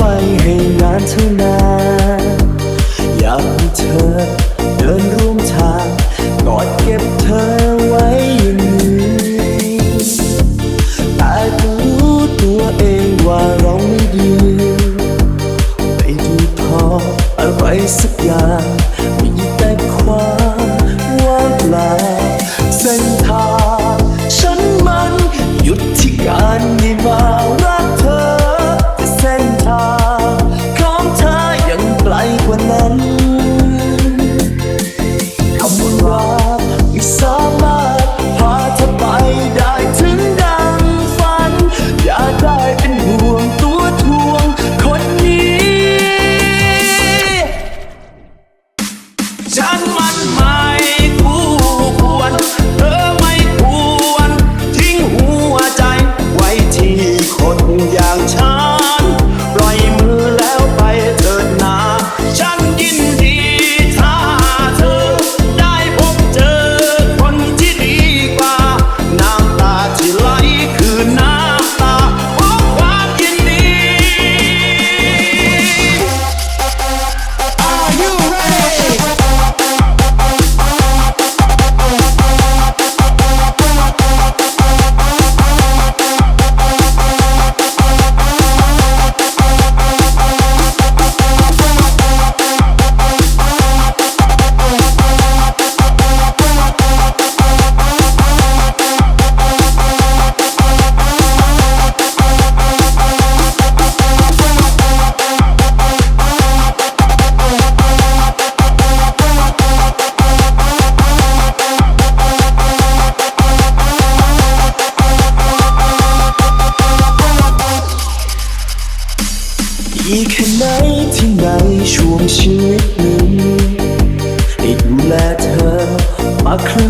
ไว้ให้นานเท่านาน สามารถพาเธอไปได้ถึงดังฝัน อย่าได้เป็นห่วงตัวทวงคนนี้ ฉันมันไม่คู่ควร เธอไม่ควร ทิ้งหัวใจไว้ที่คนอย่างฉัน ปล่อยมือแล้วไปเถิดนา ฉันยินดี ช่วงชีวิตหนึ่งได้ดูแลเธอมาครั้ง